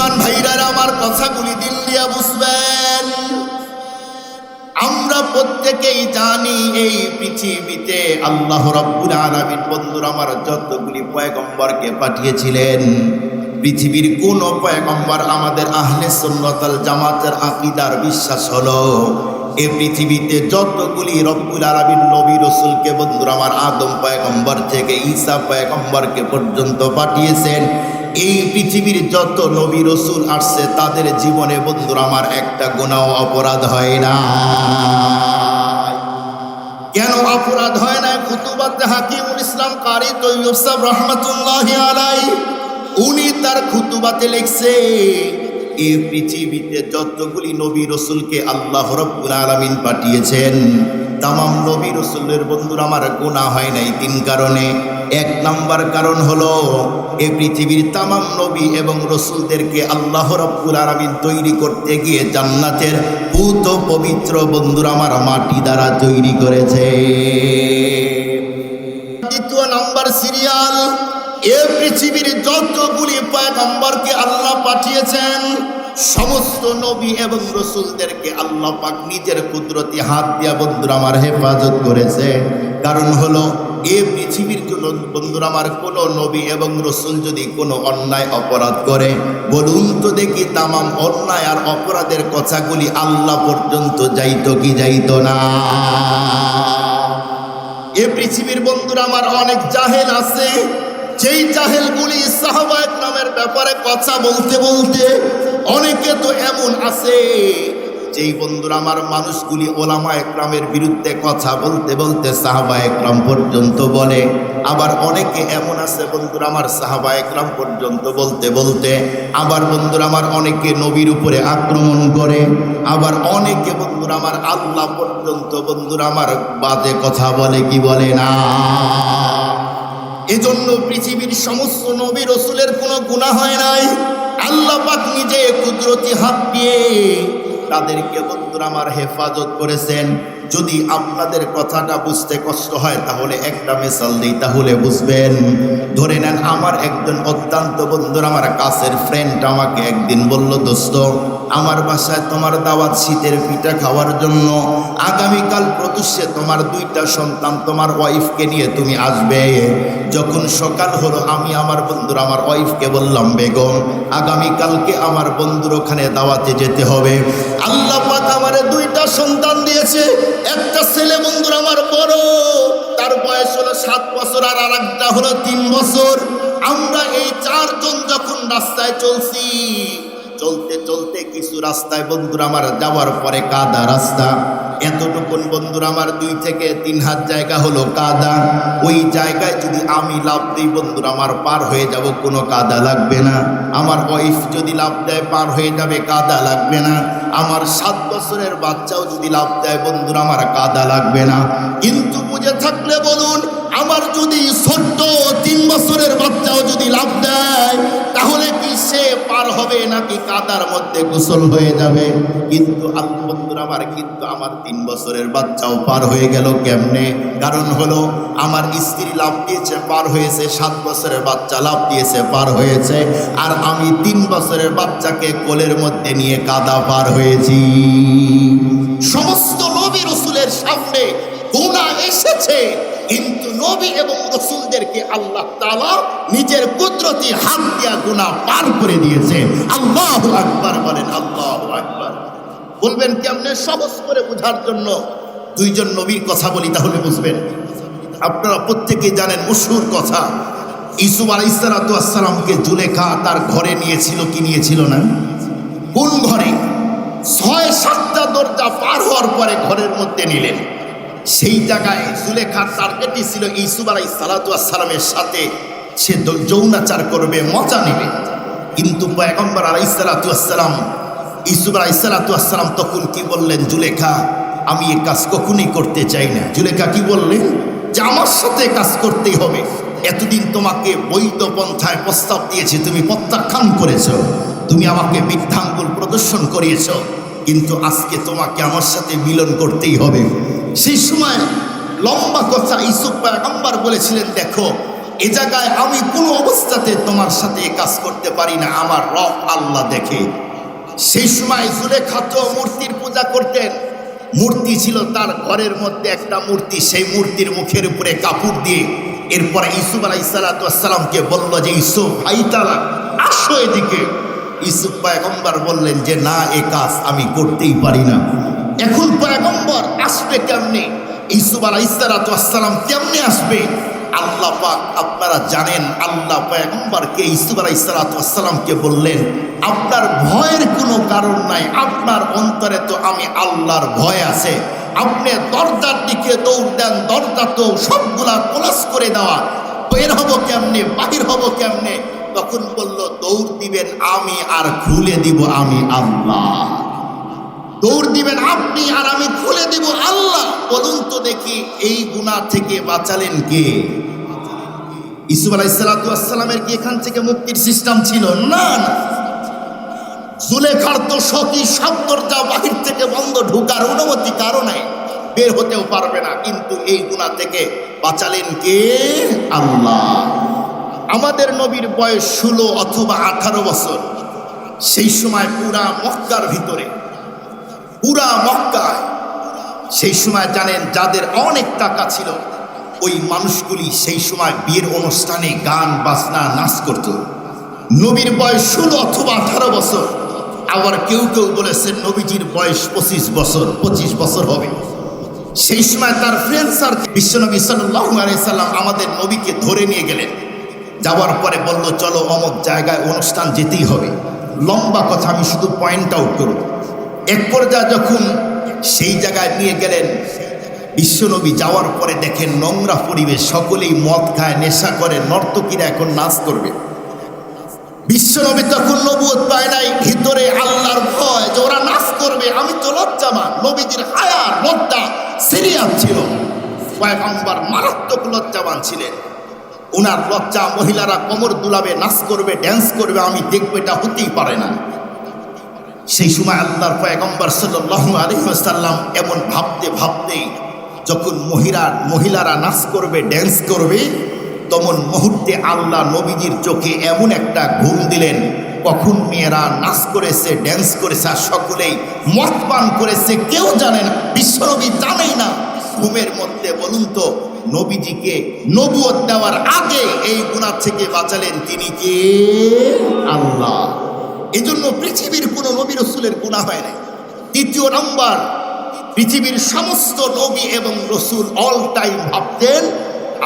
মুসলমান ভাইরারা আমার কথাগুলি দিল বুঝবেন। আমরা প্রত্যেকেই জানি এই পৃথিবীতে আল্লাহ রাব্বুল আলামিন বন্ধুরা আমার যতগুলি পয়গম্বরকে পাঠিয়েছিলেন, পৃথিবীর কোন পয়গম্বর আমাদের আহলে সুন্নতাল জামাতের আকীদার বিশ্বাস হলো, এ পৃথিবীতে যতগুলি রব্বুল আলামিন নবী রসুলকে বন্ধুরা আমার আদম পয়গম্বর থেকে ঈসা পয়গম্বরকে পর্যন্ত পাঠিয়েছেন এই পৃথিবীর যত নবী রসুল আসছে, তাদের জীবনে বন্ধুর আমার একটা গুণাও অপরাধ হয় না। কেন অপরাধ হয় না? খুতুবাতে হাকিমুল ইসলাম কারি সাহেব রহমতুল্লাহ আলাই উনি তার খুতুবাতে লিখছে এই পৃথিবীতে যতগুলি নবী রসুলকে আল্লাহ রব্বুল আলামিন পাঠিয়েছেন, তামাম নবী রসুলের বন্ধুর আমার গোনা হয় নাই তিন কারণে। এক নাম্বার কারণ হলো, এ পৃথিবীর তামাম নবী এবং রসুলদেরকে আল্লাহ রব্বুল আলামিন তৈরি করতে গিয়ে জান্নাতের পুত পবিত্র বন্ধুরা আমার মাটি দ্বারা তৈরি করেছে। দ্বিতীয় নাম্বার সিরিয়াল, এ পৃথিবীর যতগুলি পয়গম্বরকে আল্লাহ পাঠিয়েছেন, সমস্ত নবী এবং রসুলদেরকে আল্লাহ পাক নিজের কুদরতি হাত দিয়া বন্ধুরা আমার হেফাজত করেছে। কারণ হলো এ পৃথিবীর বন্ধুরা আমার কোন নবী এবং রসুল যদি কোনো অন্যায় অপরাধ করে, বলুন তো দেখি তামাম অন্যায় আর অপরাধের কথাগুলি আল্লাহ পর্যন্ত যাইত কি যাইত না। এ পৃথিবীর বন্ধুরা আমার অনেক জাহেল আছে। যেই জাহেলগুলি সাহবায়ক নামের ব্যাপারে কথা বলতে বলতে অনেকে তো এমন আছে। যেই বন্ধুরা আমার মানুষগুলি ওলামা একরামের বিরুদ্ধে কথা বলতে বলতে সাহাবা একরাম পর্যন্ত বলে, আবার অনেকে এমন আছে বন্ধুরা আমার সাহাবা একরাম পর্যন্ত বলতে বলতে, আবার বন্ধুরা আমার অনেকে নবীর উপরে আক্রমণ করে, আবার অনেকে বন্ধুরা আমার আল্লাহ পর্যন্ত বন্ধুরা আমার বাজে কথা বলে কি বলে না। এজন্য পৃথিবীর সমস্ত নবী রসুলের কোনো গুণা হয় নাই। আল্লাহ পাক নিজে কুদরতি হাত দিয়ে তাদেরকে বন্ধুরা আমার হেফাজত করেছেন। যদি আপনাদের কথাটা বুঝতে কষ্ট হয়, তাহলে একটা মেসাল দিই, তাহলে বুঝবেন। ধরে নেন, আমার একজন অত্যন্ত বন্ধুর, আমার কাছের ফ্রেন্ড আমাকে একদিন বলল, দোস্ত আমার বাসায় তোমার দাওয়াত শীতের পিঠা খাওয়ার জন্য। আগামীকাল প্রত্যুষে তোমার দুইটা সন্তান তোমার ওয়াইফকে নিয়ে তুমি আসবে। যখন সকাল হলো, আমি আমার বন্ধুর আমার ওয়াইফকে বললাম, বেগম, আগামীকালকে আমার বন্ধুর ওখানে দাওয়াতে যেতে হবে। আল্লাহ আমারে দুইটা সন্তান দিয়েছে। একটা ছেলে বন্ধুর আমার বড়, তার বয়স হলো সাত বছর, আর আরেকটা হলো তিন বছর। আমরা এই চারজন যখন রাস্তায় চলছি চলতে চলতে কিছু রাস্তায় বন্ধুরা আমার যাওয়ার পরে কাদা রাস্তা। এতটুকুন বন্ধুরা আমার দুই থেকে তিন হাত জায়গা হলো কাদা। ওই জায়গায় যদি আমি লাভ দিই বন্ধুরা আমার পার হয়ে যাব, কোনো কাদা লাগবে না। আমার ওয়াইফ যদি লাভ দেয়, পার হয়ে যাবে, কাদা লাগবে না। আমার সাত বছরের বাচ্চাও যদি লাভ দেয়, বন্ধুরা আমার কাদা লাগবে না। কিন্তু বুঝে থাকলে পার হবে নাকি কাদার মধ্যে গোসল হয়ে যাবে? কিন্তু আমার কিন্তু আমার তিন বছরের বাচ্চাও পার হয়ে গেল কেমনে? কারণ হলো আমার স্ত্রী লাভ দিয়েছে, পার হয়েছে, সাত বছরের বাচ্চা লাভ দিয়েছে, পার হয়েছে। আর আমি তিন বছরের বাচ্চাকে কোলের মধ্যে নিয়ে কাদা পার হয়েছি। সমস্ত নবী রসুলের সামনে গুণা এসেছে। কিন্তু নবী এবং রসুলদেরকে আল্লাহ তালা নিজের কুদরতি হাত দিয়া গুণা পার করে দিয়েছে। আল্লাহ আকবার বলেন, আল্লাহ আকবার। বলবেন কেমনে সহজ করে বোঝার জন্য দুইজন নবীর কথা বলি তাহলে বুঝবেন। আপনারা প্রত্যেকেই জানেন মশুর কথা। ইসুফ আলাইসালামকে জুলেখা তার ঘরে নিয়েছিল কি নিয়েছিল না? কোন ঘরে? ছয় সাতটা দরজা পার হওয়ার পরে ঘরের মধ্যে নিলেন। সেই জায়গায় জুলেখার টার্গেটই ছিল ইসুফ আলাই সালাতামের সাথে। সে যৌনাচার করবে, মজা নেবে। কিন্তু পয়গম্বর আলাই সালাতাম ইসুফ আলাই সালাতাম তখন কি বললেন, জুলেখা, আমি এ কাজ কখনই করতে চাই না। জুলেখা কি বললেন, যে আমার সাথে কাজ করতেই হবে। এতদিন তোমাকে বৈধ পন্থায় প্রস্তাব দিয়েছে, তুমি প্রত্যাখ্যান করেছ। তুমি আমাকে মিথ্যাঙ্গুল প্রদর্শন করিয়েছ। কিন্তু আজকে তোমাকে আমার সাথে মিলন করতেই হবে। সেই সময় লম্বা কথা ইসুফ পয়গম্বর বলেছিলেন, দেখো, এ জায়গায় আমি কোনো অবস্থাতে তোমার সাথে কাজ করতে পারি না, আমার রব আল্লাহ দেখে। সেই সময় জুলেখা তো মূর্তির পূজা করতেন। মূর্তি ছিল তার ঘরের মধ্যে একটা মূর্তি, সেই মূর্তির মুখের উপরে কাপড় দিয়ে এরপরে ইসুফ আলাই সালাতামকে বলল যে, ইসুফ আইতালা আসো এদিকে। ইসুফ পয়গম্বর বললেন যে, না, এ কাজ আমি করতেই পারি না। এখন আসবে কেমনে? ইসুফ আলাই সালাতাম কেমনে আসবে? আল্লাহ পাক আপনারা জানেন, আল্লাহ পয়গম্বরকে ইসুফ আলাই সালাতামকে বললেন, আপনার ভয়ের কোনো কারণ নাই, আপনার অন্তরে তো আমি আল্লাহর ভয় আছে। আপনি দরজার দিকে দৌড় দেন, দরজা তো সবগুলা ক্লোজ করে দেওয়া। বের হব কেমনে? বাহির হব কেমনে? তখন বলল, দৌড় দিবেন আমি আর খুলে দিব আমি আল্লাহ। দৌড় দিবেন আপনি আর আমি খুলে দিব আল্লাহ। বলুন দেখি এই গুণা থেকে বাঁচালেন কে? ইসুফ আলাইসালামের কি এখান থেকে মুক্তির সিস্টেম ছিল? না না। জুলেখার তো সখী সব দরজা বাহির থেকে বন্ধ ঢুকার অনুমতি কারও নাই। বের হতেও পারবে না, কিন্তু এই গুণা থেকে বাঁচালেন কে? আল্লাহ। আমাদের নবীর বয়স ষোলো অথবা আঠারো বছর। সেই সময় পুরা মক্কার ভিতরে পুরা মক্কায়। সেই সময় জানেন যাদের অনেক টাকা ছিল, ওই মানুষগুলি সেই সময় বিয়ের অনুষ্ঠানে গান, বাজনা, নাচ করত। নবীর বয়স ষোলো অথবা আঠারো বছর। আবার কেউ কেউ বলেছেন নবীজির বয়স পঁচিশ বছর পঁচিশ বছর হবে। সেই সময় তার ফ্রেন্ড স্যার বিশ্বনবী আলাইসাল্লাম আমাদের নবীকে ধরে নিয়ে গেলেন। যাওয়ার পরে বলল, চলো অমুক জায়গায় অনুষ্ঠান যেতেই হবে। লম্বা কথা, আমি শুধু পয়েন্ট আউট করব। এক পর্যায়ে যখন সেই জায়গায় নিয়ে গেলেন, বিশ্বনবী যাওয়ার পরে দেখেন নোংরা পরিবেশ, সকলেই মদ খায়, নেশা করে, নর্তকীরা এখন নাচ করবে। বিশ্বনবী তখন নবুয়ত পায় নাই, ভিতরে আল্লাহর ভয় যে ওরা নাচ করবে, আমি তো লজ্জামান নবীদের হায়া, লজ্জা, সিরিয়াস ছিল। পয়গম্বর মারাত্মক লজ্জাবান ছিলেন। ওনার লজ্জা মহিলারা কোমর দুলাবে, নাচ করবে ড্যান্স করবে, আমি দেখব এটা হতেই পারে না। সেই সময় আল্লাহর পয়গম্বর সাল্লাল্লাহু আলাইহি ওয়াসাল্লাম এমন ভাবতে ভাবতে যখন মহিলার মহিলারা নাচ করবে ড্যান্স করবে তখন মুহূর্তে আল্লাহ নবীজির চোখে এমন একটা ঘুম দিলেন। কখন মেয়েরা নাচ করেছে ড্যান্স করেছে, আর সকলেই মদ পান করেছে, কেউ জানে না, বিশ্বনবী জানেই না। ঘুমের মধ্যে বলুন তো, নবীজিকে নবুয়ত দেওয়ার আগে এই গুণার থেকে বাঁচালেন তিনি কে? আল্লাহ। এজন্য পৃথিবীর কোনো নবী রসুলের গুণা হয় না দ্বিতীয় নম্বর, পৃথিবীর সমস্ত নবী এবং রসুল অল টাইম ভাবতেন,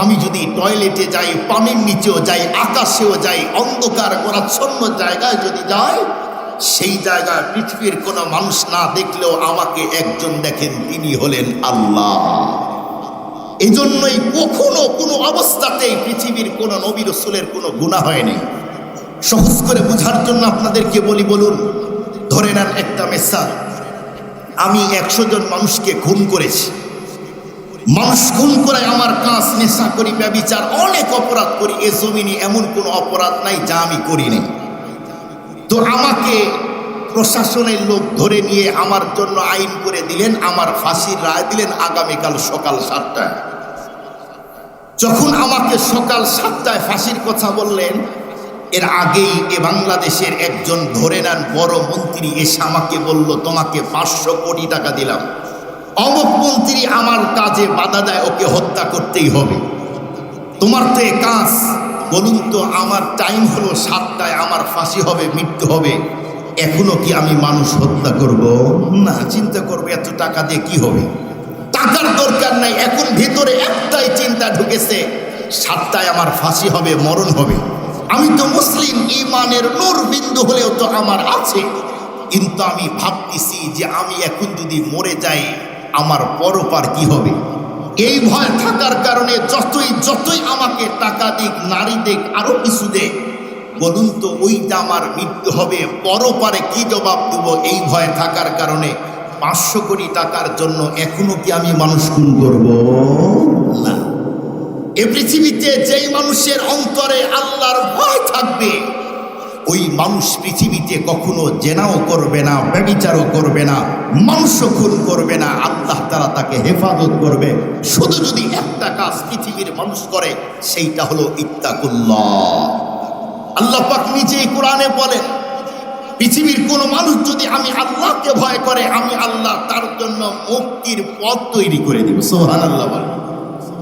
আমি যদি টয়লেটে যাই, পানির নিচেও যাই, আকাশেও যাই, অন্ধকার গোড়াচ্ছন্ন জায়গায় যদি যাই, সেই জায়গায় পৃথিবীর কোনো মানুষ না দেখলেও আমাকে একজন দেখেন, তিনি হলেন আল্লাহ। এই জন্যই কখনো কোনো অবস্থাতেই পৃথিবীর কোনো নবী রসুলের কোনো গুণা হয়নি সহজ করে বোঝার জন্য আপনাদেরকে বলি, বলুন, ধরে নেন একটা মেসাল আমি একশো জন মানুষকে খুন করেছি। মানুষ খুন করে আমার কাজ নেশা করি, ব্যবিচার, অনেক অপরাধ করি। এ জমিনে এমন কোনো অপরাধ নাই যা আমি করিনি তো আমাকে প্রশাসনের লোক ধরে নিয়ে আমার জন্য আইন করে দিলেন, আমার ফাঁসির রায় দিলেন আগামীকাল সকাল সাতটায়। যখন আমাকে সকাল সাতটায় ফাঁসির কথা বললেন এর আগেই এ বাংলাদেশের একজন ধরে নেন বড় মন্ত্রী এসে আমাকে বলল, তোমাকে পাঁচশো কোটি টাকা দিলাম। অমুক মন্ত্রী আমার কাজে বাধা দেয়, ওকে হত্যা করতেই হবে। তোমার তো কাজ। বলুন তো, আমার টাইম হলো সাতটায়, আমার ফাঁসি হবে, মৃত্যু হবে। এখনও কি আমি মানুষ হত্যা করব? না, চিন্তা করব, এত টাকা দিয়ে কি হবে? টাকার দরকার নাই, এখন ভেতরে একটাই চিন্তা ঢুকেছে। সাতটায় আমার ফাঁসি হবে, মরণ হবে। আমি তো মুসলিম ইমানের নূর বিন্দু হলেও তো আমার আছে। কিন্তু আমি ভাবতেছি যে আমি এখন যদি মরে যাই, আমার পরপার কি হবে? এই ভয় থাকার কারণে যতই যতই আমাকে টাকা দিক, নারী দিক, আরও কিছু দেখ বলুন তো ওইটা আমার মৃত্যু হবে পরপারে কি জবাব দেব এই ভয় থাকার কারণে? পাঁচশো কোটি টাকার জন্য এখনও কি আমি মানুষ খুন করব? না। এ পৃথিবীতে যেই মানুষের অন্তরে আল্লাহর ভয় থাকবে, ওই মানুষ পৃথিবীতে কখনো জেনাও করবে না, ব্যবিচারও করবে না মাংস খুন করবে না, আল্লাহ তারা তাকে হেফাজত করবে। শুধু যদি একটা কাজ পৃথিবীর মানুষ করে, সেইটা হলো ইত্তাকুল্লাহ। আল্লাহ পাক নিজেই কোরআনে বলেন, পৃথিবীর কোন মানুষ যদি আমি আল্লাহকে ভয় করে, আমি আল্লাহ তার জন্য মুক্তির পথ তৈরি করে দিব। সোহান আল্লাহ বলেন।